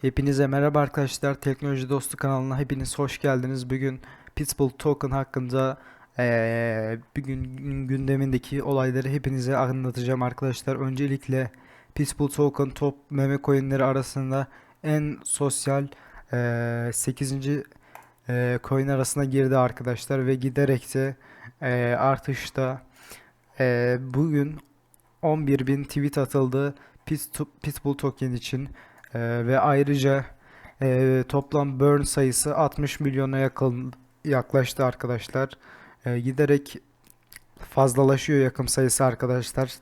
Hepinize merhaba arkadaşlar. Teknoloji Dostu kanalına hepiniz hoş geldiniz. Bugün Pitbull Token hakkında eee bugün gündemindeki olayları hepinize anlatacağım arkadaşlar. Öncelikle Pitbull Token top meme coinleri arasında en sosyal eee 8. eee, coin arasına girdi arkadaşlar ve giderek de eee, artışta eee, bugün 11.000 tweet atıldı Pit- Pitbull Token için. Ee, ve ayrıca e, toplam burn sayısı 60 milyona yakın yaklaştı arkadaşlar. Ee, giderek fazlalaşıyor yakım sayısı arkadaşlar.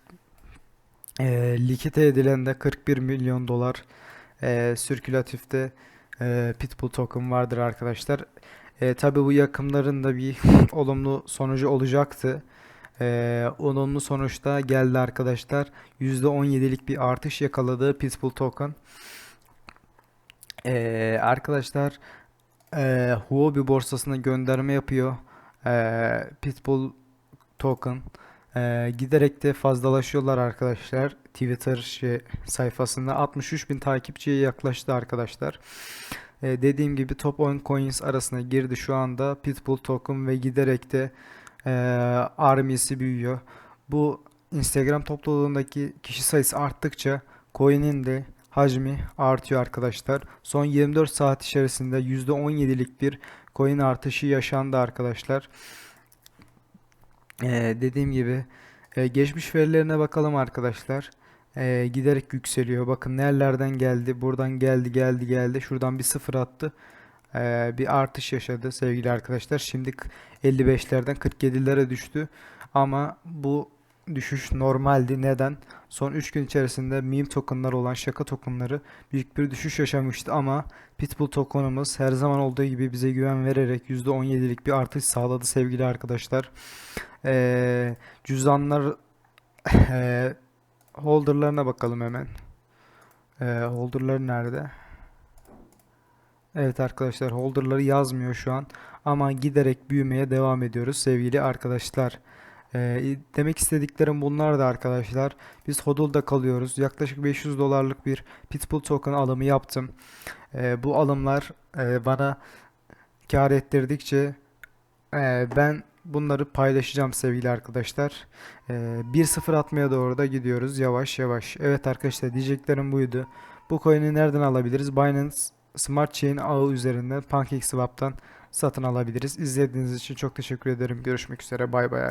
Ee, likite edilen de 41 milyon dolar e, sirkülatifte e, Pitbull token vardır arkadaşlar. E, tabii bu yakımların da bir olumlu sonucu olacaktı. E, olumlu sonuçta geldi arkadaşlar. %17'lik bir artış yakaladı Pitbull token. Ee, arkadaşlar ee, Huobi borsasına gönderme yapıyor. Ee, Pitbull token. Ee, giderek de fazlalaşıyorlar arkadaşlar. Twitter şey, sayfasında 63 bin takipçiye yaklaştı arkadaşlar. Ee, dediğim gibi top 10 coins arasına girdi şu anda Pitbull token ve giderek de ee, army'si büyüyor. Bu Instagram topluluğundaki kişi sayısı arttıkça coin'in de hacmi artıyor arkadaşlar. Son 24 saat içerisinde %17'lik bir coin artışı yaşandı arkadaşlar. Ee, dediğim gibi e, geçmiş verilerine bakalım arkadaşlar. Ee, giderek yükseliyor. Bakın nerelerden geldi. Buradan geldi geldi geldi. Şuradan bir sıfır attı. Ee, bir artış yaşadı sevgili arkadaşlar. Şimdi 55'lerden 47'lere düştü. Ama bu düşüş normaldi. Neden? Son 3 gün içerisinde meme tokenlar olan şaka tokenları büyük bir düşüş yaşamıştı ama Pitbull tokenımız her zaman olduğu gibi bize güven vererek %17'lik bir artış sağladı sevgili arkadaşlar. Ee, cüzdanlar ee, holderlarına bakalım hemen. Ee, holderlar nerede? Evet arkadaşlar holderları yazmıyor şu an ama giderek büyümeye devam ediyoruz sevgili arkadaşlar. Ee, demek istediklerim bunlar da arkadaşlar. Biz hodl'da kalıyoruz. Yaklaşık 500 dolarlık bir Pitbull token alımı yaptım. Ee, bu alımlar e, bana kar ettirdikçe e, ben bunları paylaşacağım sevgili arkadaşlar. Ee, 1-0 atmaya doğru da gidiyoruz yavaş yavaş. Evet arkadaşlar diyeceklerim buydu. Bu coin'i nereden alabiliriz? Binance Smart Chain ağı üzerinden PancakeSwap'tan satın alabiliriz. İzlediğiniz için çok teşekkür ederim. Görüşmek üzere. Bay bay.